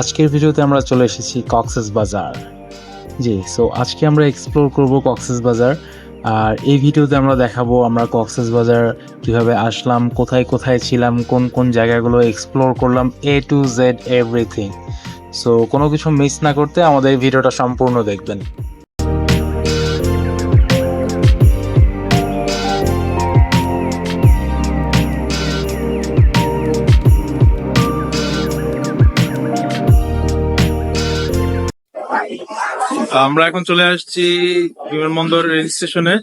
আজকের ভিডিওতে আমরা চলে এসেছি কক্সেস বাজার। জি সো আজকে আমরা এক্সপ্লোর করব কক্সেস বাজার। আর এই ভিডিওতে আমরা দেখাবো আমরা কক্সেস বাজার কীভাবে আসলাম, কোথায় কোথায় ছিলাম, কোন কোন জায়গাগুলো এক্সপ্লোর করলাম A to Z everything so কোনো কিছু মিস না করতে আমাদের ভিডিওটা সম্পূর্ণ দেখবেন। আমরা এখন চলে আসছি বিমানবন্দর রেল স্টেশনে।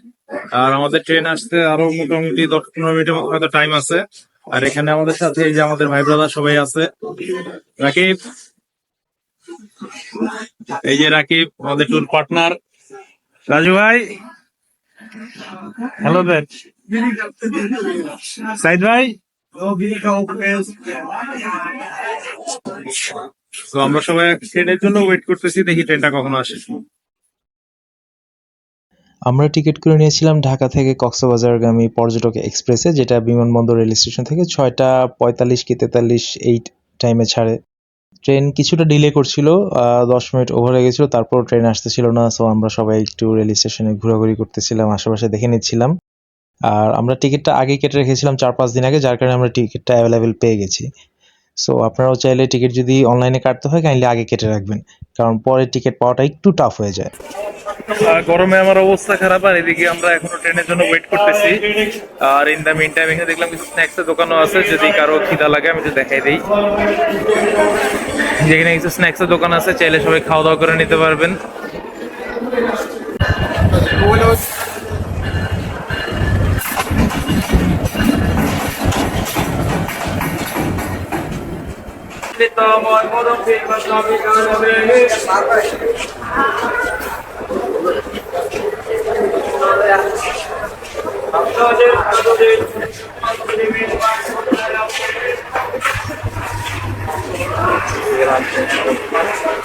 আর আমাদের ট্রেন আসতে আরও মোটামুটি দশ পনেরো মিনিটের মতো হয়তো টাইম আছে। আর এখানে আমাদের সাথে এই যে আমাদের ভাই ব্রাদার সবাই আছে। রাকিব? এই যে রাকিব, আমাদের ট্যুর পার্টনার রাজু ভাই? হ্যালো দেন সাইদ ভাই? তো আমরা সবাই ট্রেনের জন্য ওয়েট করতেছি, দেখি ট্রেনটা আসে। আমরা টিকিট করে নিয়েছিলাম ঢাকা থেকে কক্সবাজারগামী পর্যটক এক্সপ্রেসে যেটা বিমানবন্দর রেল স্টেশন থেকে ছয়টা পঁয়তাল্লিশ কি তেতাল্লিশ এই টাইমে ছাড়ে। ট্রেন কিছুটা ডিলে করছিল দশ মিনিট ওভার হয়ে গেছিল তারপর ট্রেন আসতেছিল না সো আমরা সবাই একটু রেল স্টেশনে ঘোরাঘুরি করতেছিলাম, আশেপাশে দেখে নিচ্ছিলাম। আর আমরা টিকিটটা আগে কেটে রেখেছিলাম চার পাঁচ দিন আগে, যার কারণে আমরা টিকিটটা অ্যাভেলেবেল পেয়ে গেছি। সো আপনারাও চাইলে টিকিট যদি অনলাইনে কাটতে হয়, কাইন্ডলি আগে কেটে রাখবেন। কারণ পরে টিকিট পাওয়াটা একটু টাফ হয়ে যায়। গরমে আমার অবস্থা খারাপ, আর এদিকে আমরা এখনও ট্রেনের জন্য ওয়েট করতেছি। আর ইন দ্য মিন টাইম এখানে দেখলাম কিছু স্ন্যাক্স এর দোকানও আছে। যদি কারও খিদা লাগে, আমি একটু দেখাই দিই। যেখানে কিছু স্ন্যাক্স এর দোকান আছে, চাইলে সবাই খাওয়া দাওয়া করে নিতে পারবেন। বিস্তৃত আমার মরফির মাসনাবি জানাবে আপনাদের আপনাদের Thank you.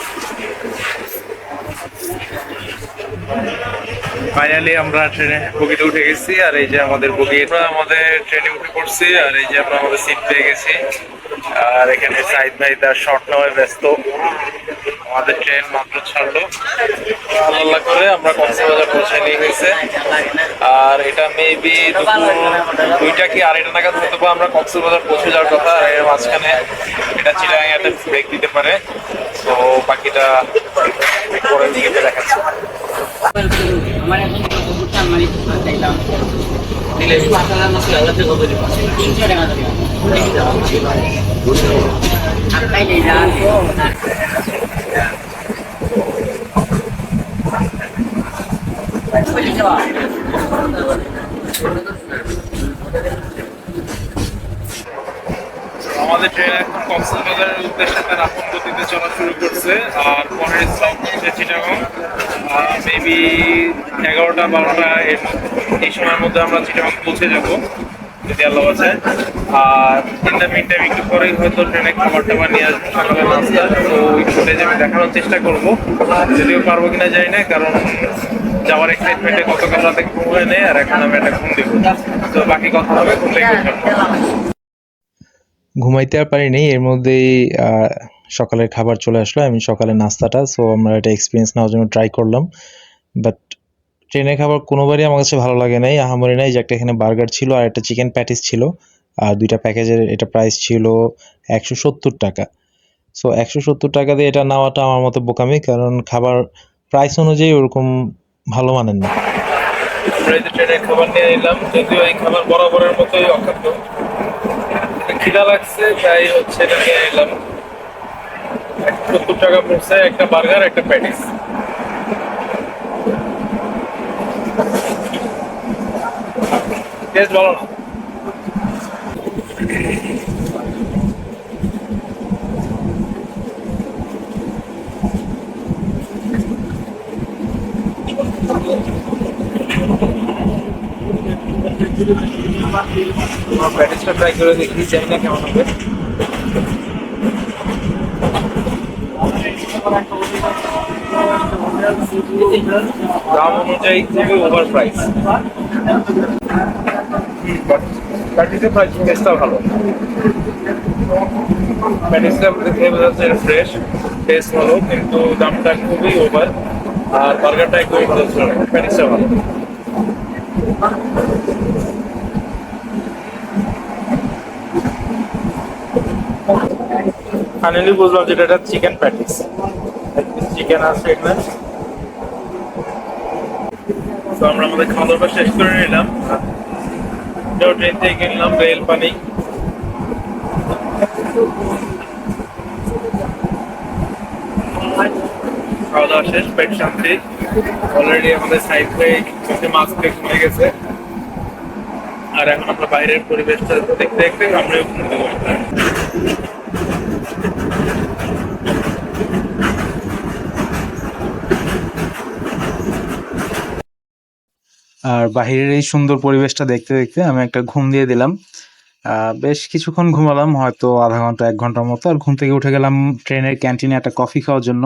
ফাইনালি আমরা ট্রেনে বগিতে উঠে গেছি, আর এই যে আমাদের বগি আমরা আমাদের ট্রেনে উঠে পড়ছি, আর এই যে আমরা আমাদের সিট পেয়ে গেছি। আর এখানে সাইদ ভাই তার শর্ট নেওয়ায় ব্যস্ত। আমাদের ট্রেন মাত্র ছাড়লো। আল্লাহ করে আমরা কক্সবাজার পৌঁছে নিয়ে গেছে। আর এটা মেবি দুইটা কি আর আড়াইটা নাগাদ হতে পারে আমরা কক্সবাজার পৌঁছে যাওয়ার কথা। আর এর মাঝখানে এটা একটা ব্রেক দিতে পারে। তো বাকিটা পরের দিকে দেখাচ্ছে। আমার এখন বুঝতাম মানে দেখলাম পাতালা মাছ আলাদা কত দিবা তিনশো টাকা দিবা যা আমাদের ট্রেন কক্সবাজারের উদ্দেশ্যে তার আপন গতিতে চলা শুরু করছে, আর পরের স্টপ হচ্ছে চিটাগং। মেবি এগারোটা, বারোটা এই সময়ের মধ্যে আমরা চিটাগং পৌঁছে যাব, যদি আল্লাহ আছে আর ইন দ্য মিন টাইম একটু পরেই হয়তো ট্রেনে খাবার টাবার নিয়ে আসব, সকালে নাস্তা, তো ওই ফুটেজ আমি দেখানোর চেষ্টা করব। যদিও পারব কিনা জানি না, কারণ যাওয়ার এক্সাইটমেন্টে গতকাল রাতে ঘুম হয় নেই, আর এখন আমি একটা ঘুম দিব। তো বাকি কথা হবে ঘুম থেকে ঘুমাইতে আর পারি নেই, এর মধ্যেই সকালের খাবার চলে আসলো আমি সকালের নাস্তাটা সো আমরা এটা এক্সপিরিয়েন্স নেওয়ার জন্য ট্রাই করলাম বাট ট্রেনের খাবার কোনোবারই আমার কাছে ভালো লাগে নাই, আহামরি নাই যে একটা এখানে বার্গার ছিল আর একটা চিকেন প্যাটিস ছিল, আর দুইটা প্যাকেজের এটা প্রাইস ছিল একশো সত্তর টাকা সো একশো সত্তর টাকা দিয়ে এটা নেওয়াটা আমার মতো বোকামি, কারণ খাবার প্রাইস অনুযায়ী ওরকম ভালো মানের না। খাবার নিয়ে নিলাম, যদিও এই খাবার বরাবরের মতোই খিদা লাগছে, তাই হচ্ছে এটা নিয়ে নিলাম সত্তর টাকা পড়ছে, একটা বার্গার, একটা প্যাটিস। টেস্ট ভালো না। প্যাটিসটা ট্রাই করে দেখি জানি না কেমন হবে দাম অনুযায়ী খুবই ওভার প্রাইস প্যাটিসের প্রাইস টেস্টটা ভালো প্যাটিসটা দেখে বোঝা যাচ্ছে ফ্রেশ টেস্ট ভালো কিন্তু দামটা খুবই ওভার আর বার্গারটা একদমই ভালো প্যাটিসটা ভালো ফাইনালি বুঝলাম যেটা এটা চিকেন প্যাটিস। চিকেন আছে এখানে। তো আমরা আমাদের খাওয়া দাওয়া শেষ করে নিলাম। এটাও ট্রেন থেকে কিনলাম রেল পানি। খাওয়া দাওয়া শেষ, পেট শান্তি। অলরেডি আমাদের সাইড থেকে মাছ খেয়ে ঘুমিয়ে গেছে। আর এখন আমরা বাইরের পরিবেশটা দেখতে দেখতে আমরা আর বাহিরের এই সুন্দর পরিবেশটা দেখতে দেখতে আমি একটা ঘুম দিয়ে দিলাম। বেশ কিছুক্ষণ ঘুমালাম, হয়তো আধা ঘণ্টা, এক ঘণ্টার মতো, আর ঘুম থেকে উঠে গেলাম ট্রেনের ক্যান্টিনে একটা কফি খাওয়ার জন্য।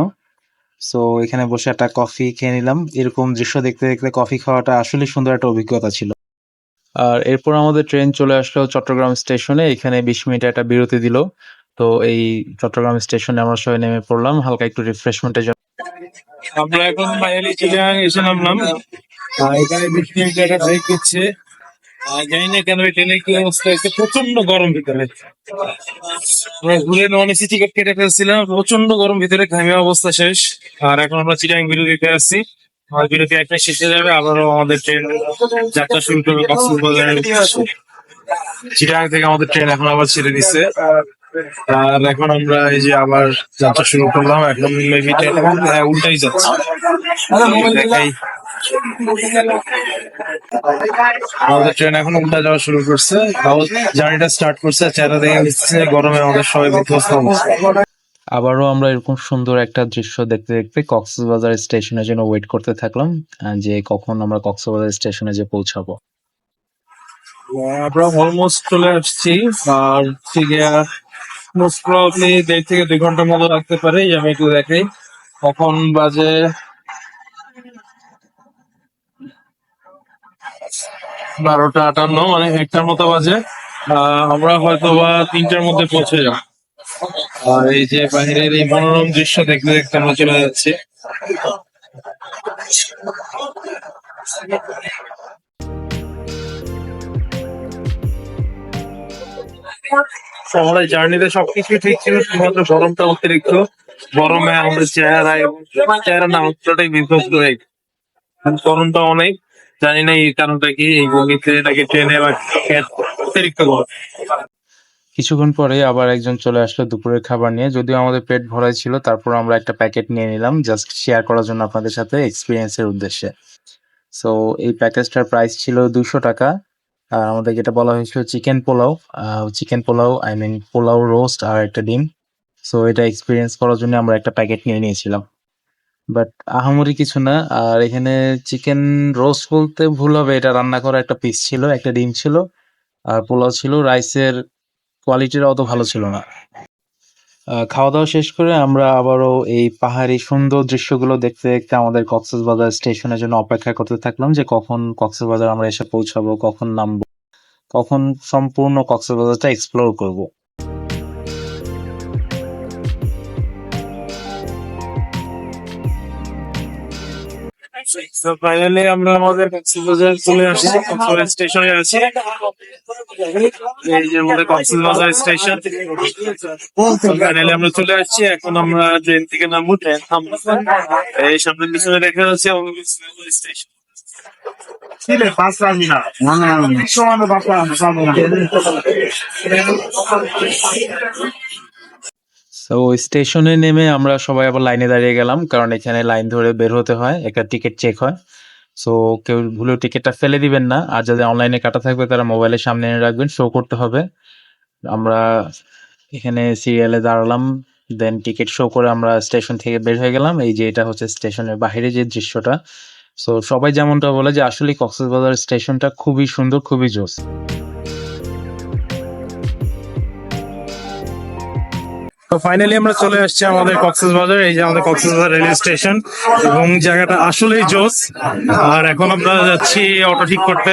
সো এখানে বসে একটা কফি খেয়ে নিলাম। এরকম দৃশ্য দেখতে দেখতে কফি খাওয়াটা আসলে সুন্দর একটা অভিজ্ঞতা ছিল। আর এরপর আমাদের ট্রেন চলে আসলো চট্টগ্রাম স্টেশনে। এখানে বিশ মিনিট একটা বিরতি দিল। তো এই চট্টগ্রাম স্টেশনে আমরা সবাই নেমে পড়লাম। হালকা একটু রিফ্রেশমেন্টের জন্য। আমরা এখন এসে নামলাম এখানে ব্রেক দিচ্ছে। জানি না কেন ট্রেনের কি অবস্থা প্রচণ্ড গরম ভিতরে। আমরা ঘুরে নন এসি টিকিট কেটে ফেলছিলাম প্রচণ্ড গরম ভিতরে ঘামে অবস্থা শেষ। আর এখন আমরা চিটাগাং বিরতিতে আসছি। আর বিরতি একটা শেষে যাবে আবারও আমাদের ট্রেন যাত্রা শুরু করবে কক্সবাজারের। চিটাগাং থেকে আমাদের ট্রেন এখন আবার ছেড়ে দিচ্ছে। আর এখন আমরা এই যে আবার যাত্রা শুরু করলাম এখন মেবি ট্রেন হ্যাঁ, উল্টাই যাচ্ছে। দেখাই। আমাদের ট্রেন এখন উল্টা যাওয়া শুরু করছে। জার্নিটা স্টার্ট করছে চেহারা দেখে নিচ্ছে গরমে আমাদের সবাই বিধ্বস্ত অবস্থা আবারও আমরা এরকম সুন্দর একটা দৃশ্য দেখতে দেখতে কক্সবাজার স্টেশনের জন্য ওয়েট করতে থাকলাম যে কখন আমরা কক্সবাজার স্টেশনে যে পৌঁছাবো। আমরা অলমোস্ট চলে আসছি আর ঠিক মোস্ট প্রবলি দেড় থেকে দুই ঘণ্টার মতো লাগতে পারে এই আমি একটু দেখাই কখন বাজে? বারোটা আটান্ন মানে একটার মতো বাজে। আমরা হয়তো বা তিনটার মধ্যে পৌঁছে যাব। আর এই যে বাইরের এই মনোরম দৃশ্য দেখতে দেখতে আমরা চলে যাচ্ছি। আমাদের জার্নিতে সবকিছু ঠিক ছিল, শুধুমাত্র গরমটা অতিরিক্ত। গরমে আমাদের চেহারা এবং চেহারা না পুরোটাই বিধ্বস্ত হয়ে গরমটা অনেক জানি না এই কারণটা কি, এই বগিতে নাকি ট্রেনে বা অতিরিক্ত গরম। কিছুক্ষণ পরে আবার একজন চলে আসলো দুপুরের খাবার নিয়ে। যদিও আমাদের পেট ভরাই ছিল, তারপর আমরা একটা প্যাকেট নিয়ে নিলাম জাস্ট শেয়ার করার জন্য আপনাদের সাথে এক্সপিরিয়েন্সের উদ্দেশ্যে। সো এই প্যাকেজটার প্রাইস ছিল দুশো টাকা। আর আমাদের যেটা বলা হয়েছিল chicken pulao. Chicken pulao I mean pulao roast আর একটা ডিম। সো এটা এক্সপিরিয়েন্স করার জন্য আমরা একটা প্যাকেট নিয়ে নিয়েছিলাম। বাট আহামরি কিছু না। আর এখানে চিকেন রোস্ট বলতে ভুল হবে। এটা রান্না করা একটা পিস ছিল, একটা ডিম ছিল, আর পোলাও ছিল। রাইসের কোয়ালিটিটা অত ভালো ছিল না। খাওয়া দাওয়া শেষ করে আমরা আবারও এই পাহাড়ি সুন্দর দৃশ্যগুলো দেখতে দেখতে আমাদের কক্সবাজার স্টেশনের জন্য অপেক্ষা করতে থাকলাম যে কখন কক্সবাজার আমরা এসে পৌঁছাবো, কখন নামবো, কখন সম্পূর্ণ কক্সবাজারটা এক্সপ্লোর করব। তো ফাইনালি আমরা আমাদের কক্সবাজার চলে আসছি কক্সবাজার স্টেশনে আছি। এই যে আমাদের কক্সবাজার স্টেশন ফাইনালি আমরা চলে আসছি এখন আমরা ট্রেন থেকে নামবো ট্রেন থামবো। এই সামনে পিছনে দেখা যাচ্ছে আমাদের কক্সবাজার স্টেশন তো স্টেশনে নেমে আমরা সবাই আবার লাইনে দাঁড়িয়ে গেলাম, কারণ এখানে লাইন ধরে বের হতে হয়, একটা টিকিট চেক হয়। সো কেউ ভুলেও টিকিটটা ফেলে দিবেন না, আর যাদের অনলাইনে কাটা থাকবে তারা মোবাইলের সামনে এনে রাখবেন শো করতে হবে। আমরা এখানে সিরিয়ালে দাঁড়ালাম দেন টিকিট শো করে আমরা স্টেশন থেকে বের হয়ে গেলাম। এই যে এটা হচ্ছে স্টেশনের বাইরে যে দৃশ্যটা। সো সবাই যেমনটা বলে যে আসলে কক্সবাজার স্টেশনটা খুবই সুন্দর, খুবই জোস। তো ফাইনালি আমরা চলে আসছি আমাদের কক্সবাজার এই যে আমাদের কক্সবাজার রেলওয়ে স্টেশন এবং জায়গাটা আসলেই জোস। আর এখন আমরা যাচ্ছি অটো ঠিক করতে।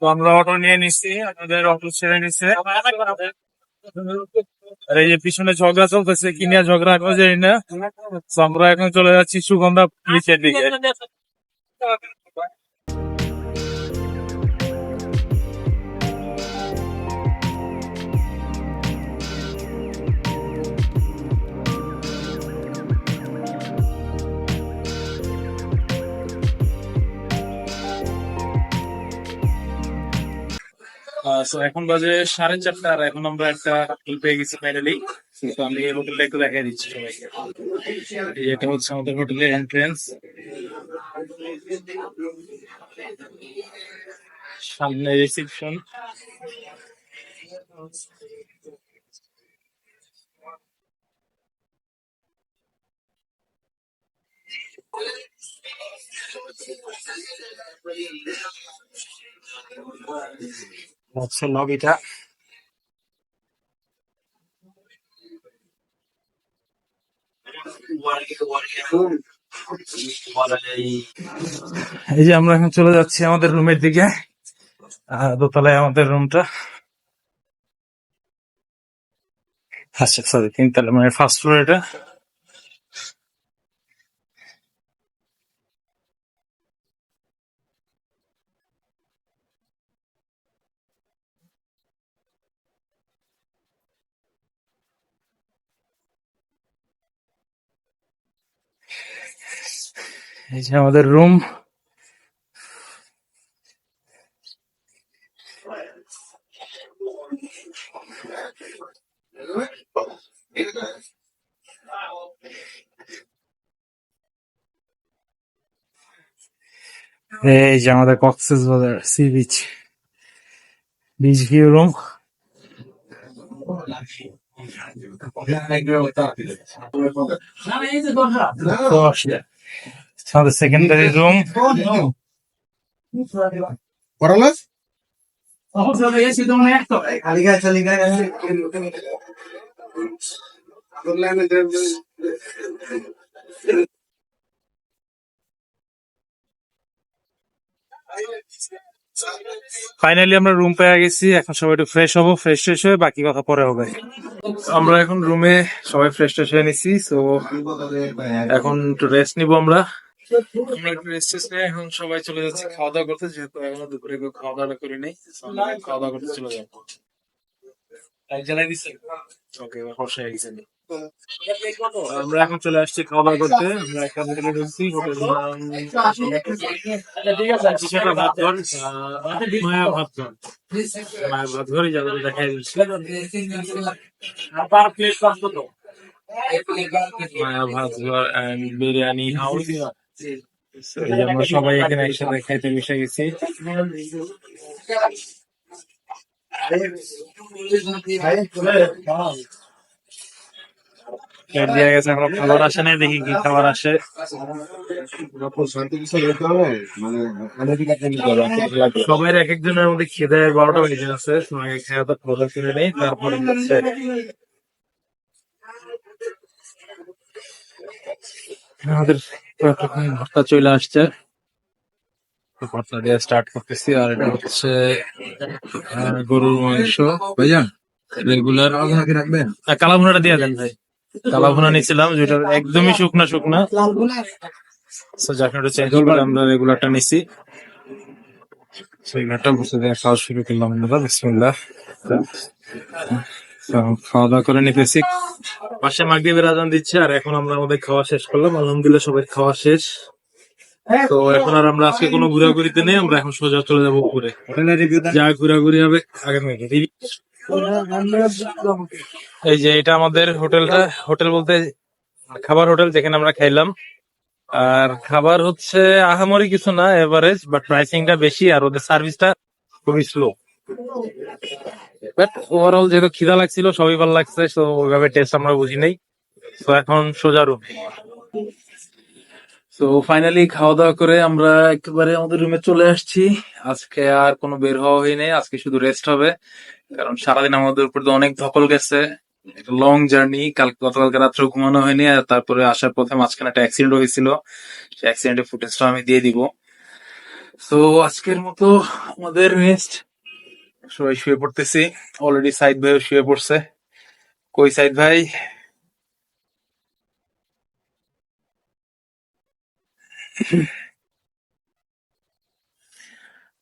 তো আমরা অটো নিয়ে নিচ্ছি আমাদের অটো ছেড়ে নিচ্ছে। আর এই যে পিছনে ঝগড়া চলতেছে, কি নিয়ে ঝগড়া করে জানি না। আমরা এখন চলে যাচ্ছি সুগন্ধা নিচের দিকে। এখন বাজে সাড়ে চারটা আর এখন আমরা একটা হোটেল পেয়ে গেছি ফাইনালি তো আমি এই হোটেলটা একটু দেখাই দিচ্ছি সবাইকে। এটা হচ্ছে আমাদের হোটেলের এন্ট্রেন্স সামনে রিসেপশন হচ্ছে লবিটা এই যে আমরা এখন চলে যাচ্ছি আমাদের রুমের দিকে দোতলায় আমাদের রুমটা আচ্ছা সরি তিনতলা মানে ফার্স্ট ফ্লোর এটা। এই যে আমাদের রুম এই যে আমাদের Cox's Bazar sea beach beach view room আমাদের সেকেন্ডারি রুম aliga. ফাইনালি আমরা রুম পেয়ে গেছি। এখন সবাই একটু ফ্রেশ হব ফ্রেশ ফ্রেশ হয়ে বাকি কথা পরে হবে। আমরা এখন রুমে সবাই ফ্রেশ ট্রেশ হয়ে নিছি তো এখন একটু রেস্ট নিব আমরা। আমরা একটু এখন সবাই চলে যাচ্ছি খাওয়া দাওয়া করতে, যেহেতু এখনও দুপুরে কেউ খাওয়া দাওয়া করি নাই খাওয়া দাওয়া করতে চলে যাব ওকে আমরা এখন চলে আসছি খাওয়া দাওয়া করতে। আমরা একটা হোটেলে ঢুকছি ভাত ঘর মায়া ভাত ঘর মায়া ভাত ঘরই যাবে দেখাই দিচ্ছি। মায়া ভাত ঘর বিরিয়ানি হাউস এই যে আমরা সবাই এখানে একসাথে খাইতে মিশে গেছি। দিয়ে গেছে এখনও খাবার আসে নাই দেখি কি খাবার আসে। সবাই এক একজনের মধ্যে খেতে বারোটা বেজে আছে তোমাকে খেয়ে তো খাওয়া দাওয়া করে নেই তারপরে হচ্ছে আমাদের ভর্তা চলে আসছে। ভর্তা দিয়ে স্টার্ট করতেছি, আর এটা হচ্ছে গরুর মাংস। ভাইজান রেগুলার রাখবেন? কালাভুনাটা দিয়ে দেন ভাই। কালাভুনা নিয়েছিলাম, যেটা একদমই শুকনা শুকনা। সো যাকে একটু চেঞ্জ করে আমরা রেগুলারটা নিছি। রেগুলারটা বসে দিয়ে খাওয়া শুরু করলাম আমরা, বিসমিল্লাহ। খাওয়া দাওয়া করে নিতেছি। পাশে মাগরিবের আজান দিচ্ছে, আর এখন আমরা আমাদের খাওয়া শেষ করলাম। আলহামদুলিল্লাহ সবাই খাওয়া শেষ। তো এখন আর আমরা আজকে কোনো ঘোরাঘুরিতে নেই, আমরা এখন সোজা চলে যাব উপরে। যা ঘোরাঘুরি হবে আগামী এই যে এটা আমাদের হোটেলটা, হোটেল বলতে খাবার হোটেল যেখানে আমরা খাইলাম। আর খাবার হচ্ছে আহামরি কিছু না, এভারেজ বাট প্রাইসিংটা বেশি, আর ওদের সার্ভিসটা খুবই স্লো বাট ওভারঅল যেহেতু খিদা লাগছিল, সবই ভালো লাগছে তো ওইভাবে টেস্ট আমরা বুঝি নাই। তো এখন সোজা রুম তো ফাইনালি খাওয়া দাওয়া করে আমরা একেবারে আমাদের রুমে চলে আসছি। আজকে আর কোনো বের হওয়া হয়নি, আজকে শুধু রেস্ট হবে। কারণ সারাদিন আমাদের উপর অনেক ধকল গেছে। লং জার্নি কাল গতকালকে রাত্রে ঘুমানো হয়নি, আর তারপরে আসার পথে মাঝখানে একটা অ্যাক্সিডেন্ট হয়েছিল। সেই অ্যাক্সিডেন্টের ফুটেজটা আমি দিয়ে দিব। তো আজকের মতো আমাদের রেস্ট সবাই শুয়ে পড়তেছি। অলরেডি সাইদ ভাইও শুয়ে পড়ছে। কই সাইদ ভাই?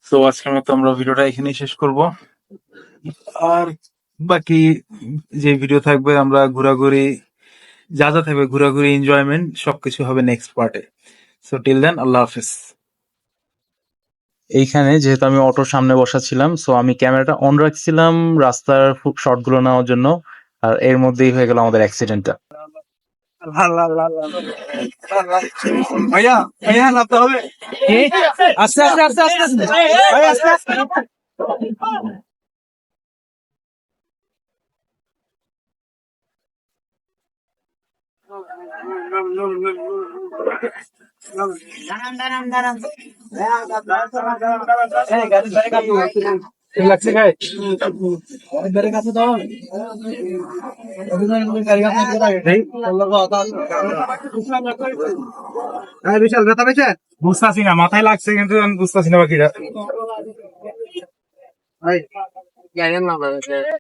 তো আজকের মতো আমরা ভিডিওটা এখানেই শেষ করব। আর বাকি যে ভিডিও থাকবে, আমরা ঘোরাঘুরি, যা যা থাকবে, ঘোরাঘুরি এনজয়মেন্ট সবকিছু হবে নেক্সট পার্টে সো টিল দেন আল্লাহ হাফিজ। এইখানে যেহেতু আমি অটোর সামনে বসা ছিলাম সো আমি ক্যামেরাটা অন রাখছিলাম রাস্তার শর্টগুলো নেওয়ার জন্য আর এর মধ্যেই হয়ে গেল আমাদের অ্যাক্সিডেন্টটা ভাইয়া ভাইয়া নামতে হবে। আস্তে আস্তে আস্তে আস্তে আস্তে বিশাল ব্যথা পেয়েছে বুঝতেছি না মাথায় লাগছে কিন্তু আমি বুঝতেছি না বাকিটা জানেন না